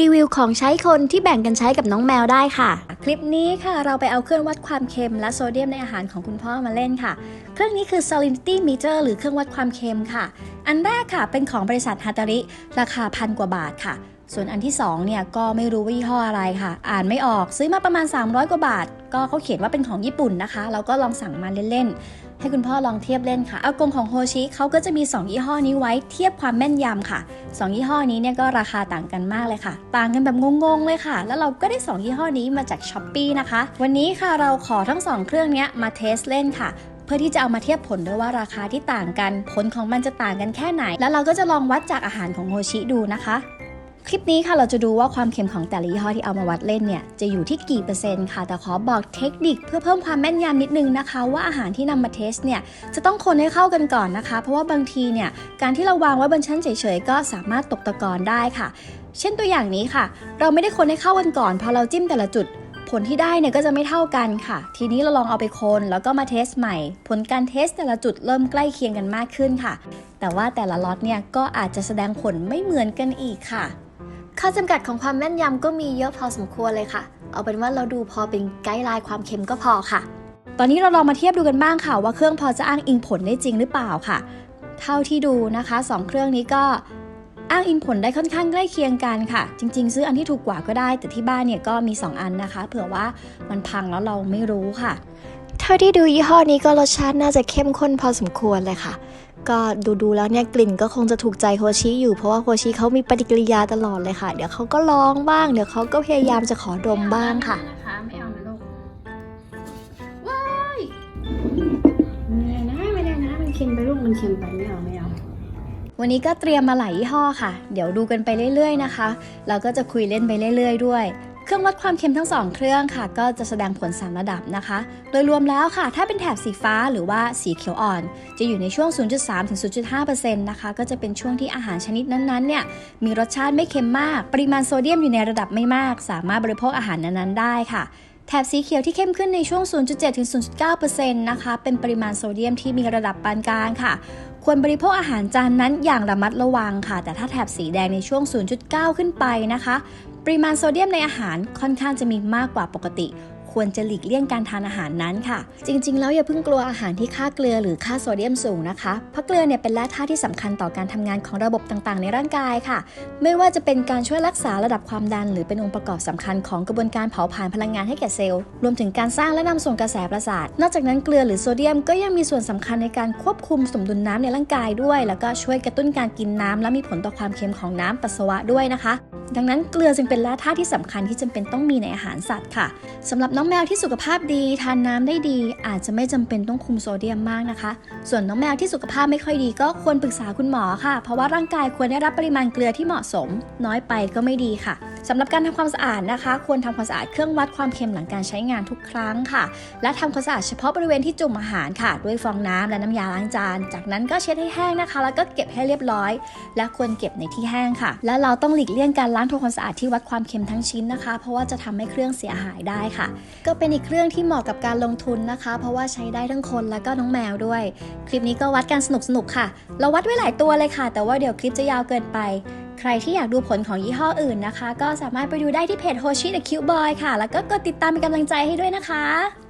รีวิวของใช้คนที่แบ่งกันใช้กับน้องแมวได้ค่ะ คลิปนี้ค่ะเราไปเอาเครื่องวัดความเค็มและโซเดียมในอาหารของคุณพ่อมาเล่นค่ะ เครื่องนี้คือ salinity meter หรือเครื่องวัดความเค็มค่ะ อันแรกค่ะเป็นของบริษัทฮาตาริ ราคาพันกว่าบาทค่ะ ส่วนอันที่2เนี่ยก็ไม่รู้ว่ายี่ห้ออะไรค่ะ อ่านไม่ออกซื้อมาประมาณ 300 กว่าบาท ก็เขาเขียนว่าเป็นของญี่ปุ่นนะคะ เราก็ลองสั่งมาเล่นๆให้คุณพ่อลองเทียบเล่นค่ะอากงของโฮชิเขาก็จะมี 2 ยี่ห้อนี้ไว้เทียบความแม่นยำค่ะ 2 ยี่ห้อนี้เนี่ยก็ราคาต่างกันมากเลยค่ะ ต่างกันแบบงงๆเลยค่ะ แล้วเราก็ได้ 2 ยี่ห้อนี้มาจากช้อปปีนะคะ วันนี้ค่ะเราขอทั้ง 2 เครื่องเนี้ยมาเทสเล่นค่ะเพื่อที่จะเอามาเทียบผลด้วยว่าราคาที่ต่างกัน ผลของมันจะต่างกันแค่ไหน แล้วเราก็จะลองวัดจากอาหารของโฮชิดูนะคะ คลิปนี้ค่ะเราจะดูว่าความเค็มของแต่ละยี่ห้อที่เอามาวัดเล่นเนี่ยจะอยู่ที่กี่เปอร์เซ็นต์ค่ะ แต่ขอบอกเทคนิคเพื่อเพิ่มความแม่นยำนิดนึงนะคะ ว่าอาหารที่นำมาเทสเนี่ยจะต้องคนให้เข้ากันก่อนนะคะ เพราะว่าบางทีเนี่ยการที่เราวางไว้บนชั้นเฉยๆก็สามารถตกตะกอนได้ค่ะ เช่นตัวอย่างนี้ค่ะ เราไม่ได้คนให้เข้ากันก่อนพอเราจิ้มแต่ละจุดผลที่ได้เนี่ยก็จะไม่เท่ากันค่ะ ทีนี้เราลองเอาไปคนแล้วก็มาเทสใหม่ ผลการเทสแต่ละจุดเริ่มใกล้เคียงกันมากขึ้นค่ะ แต่ว่าแต่ละล็อตเนี่ยก็อาจจะแสดงผลไม่เหมือนกันอีกค่ะ ข้อจำกัดของความแม่นยำก็มีเยอะพอสมควรเลยค่ะ เอาเป็นว่าเราดูพอเป็นไกด์ไลน์ความเค็มก็พอค่ะ ตอนนี้เราลองมาเทียบดูกันบ้างค่ะ ว่าเครื่องพอจะอ้างอิงผลได้จริงหรือเปล่าค่ะ เท่าที่ดูนะคะสองเครื่องนี้ก็อ้างอิงผลได้ค่อนข้างใกล้เคียงกันค่ะ จริง ๆ ซื้ออันที่ถูกกว่าก็ได้ แต่ที่บ้านเนี่ยก็มี 2 อันนะคะ เผื่อว่ามันพังแล้วเราไม่รู้ค่ะ เท่าที่ดูยี่ห้อนี้ก็รสชาติน่าจะเข้มข้นพอสมควรเลยค่ะ ก็ดูดูๆแล้วเนี่ยกลิ่นก็คงจะถูกใจโฮชิอยู่เพราะว่าโฮชิเขามีปฏิกิริยาตลอดเลยค่ะ เดี๋ยวเขาก็ร้องบ้าง เดี๋ยวเขาก็พยายามจะขอดมบ้างค่ะนะคะไม่เอานะลูกว้ายไม่ได้นะไม่ได้นะมันเค็มไปลูกมันเค็มไปไม่เอาไม่เอาวันนี้ก็เตรียมมาหลายยี่ห้อค่ะ เดี๋ยวดูกันไปเรื่อยๆนะคะ เราก็จะคุยเล่นไปเรื่อย ๆ ด้วย เครื่องวัดความเค็มทั้ง 2 เครื่องค่ะ ก็จะแสดงผล 3 ระดับนะคะ โดยรวมแล้วค่ะ ถ้าเป็นแถบสีฟ้าหรือว่าสีเขียวอ่อน จะอยู่ในช่วง 0.3 ถึง 0.5%นะคะ ก็จะเป็นช่วงที่อาหารชนิดนั้นๆเนี่ยมีรสชาติไม่เค็มมาก ปริมาณโซเดียมอยู่ในระดับไม่มาก สามารถบริโภคอาหารนั้นๆได้ค่ะแถบสีเขียวที่เข้มขึ้นในช่วง 0.7 ถึง 0.9%นะคะ เป็นปริมาณโซเดียมที่มีระดับปานกลางค่ะ ควรบริโภคอาหารจานนั้นอย่างระมัดระวังค่ะ แต่ถ้าแถบสีแดงในช่วง 0.9 ขึ้นไปนะคะ ริมาณโซเดียมในอาหารค่อนข้างจะมีมากกว่าปกติ ควรจะหลีกเลี่ยงการทานอาหารนั้นค่ะ จริง ๆ แล้วอย่าเพิ่งกลัวอาหารที่ค่าเกลือหรือค่าโซเดียมสูงนะคะ เพราะเกลือเนี่ยเป็นแร่ธาตุที่สำคัญต่อการทำงานของระบบต่างๆ ในร่างกายค่ะ ไม่ว่าจะเป็นการช่วยรักษาระดับความดัน หรือเป็นองค์ประกอบสำคัญของกระบวนการเผาผลาญพลังงานให้แก่เซลล์ รวมถึงการสร้างและนำส่งกระแสประสาท นอกจากนั้นเกลือหรือโซเดียมก็ยังมีส่วนสำคัญในการควบคุมสมดุลน้ำในร่างกายด้วย แล้วก็ช่วยกระตุ้นการกินน้ำและมีผลต่อความเค็มของน้ำปัสสาวะด้วยนะคะ ดังนั้นเกลือจึงเป็นแร่ธาตุที่สำคัญที่จำเป็นต้องมีในอาหารสัตว์ค่ะสำหรับน้องแมวที่สุขภาพดีทานน้ำได้ดี อาจจะไม่จำเป็นต้องคุมโซเดียมมากนะคะ ส่วนน้องแมวที่สุขภาพไม่ค่อยดีก็ควรปรึกษาคุณหมอค่ะ เพราะว่าร่างกายควรได้รับปริมาณเกลือที่เหมาะสม น้อยไปก็ไม่ดีค่ะ สำหรับการทำความสะอาดนะคะ ควรทำความสะอาดเครื่องวัดความเค็มหลังการใช้งานทุกครั้งค่ะ และทำความสะอาดเฉพาะบริเวณที่จุ่มอาหารค่ะ ด้วยฟองน้ำและน้ำยาล้างจาน จากนั้นก็เช็ดให้แห้งนะคะ แล้วก็เก็บให้เรียบร้อย และควรเก็บในที่แห้งค่ะ และเราต้องหลีกเลี่ยงการล้างทำความสะอาดที่วัดความเค็มทั้งชิ้นนะคะ เพราะว่าจะทำให้เครื่องเสียหายได้ค่ะ ก็เป็นอีกเครื่องที่เหมาะกับการลงทุนนะคะ เพราะว่าใช้ได้ทั้งคนแล้วก็น้องแมวด้วย คลิปนี้ก็วัดกันสนุกๆค่ะ เราวัดไว้หลายตัวเลยค่ะ แต่ว่าเดี๋ยวคลิปจะยาวเกินไป ใครที่อยากดูผลของยี่ห้ออื่นนะคะ ก็สามารถไปดูได้ที่เพจ Hoshi the Cute Boy ค่ะ แล้วก็กดติดตามเป็นกำลังใจให้ด้วยนะคะ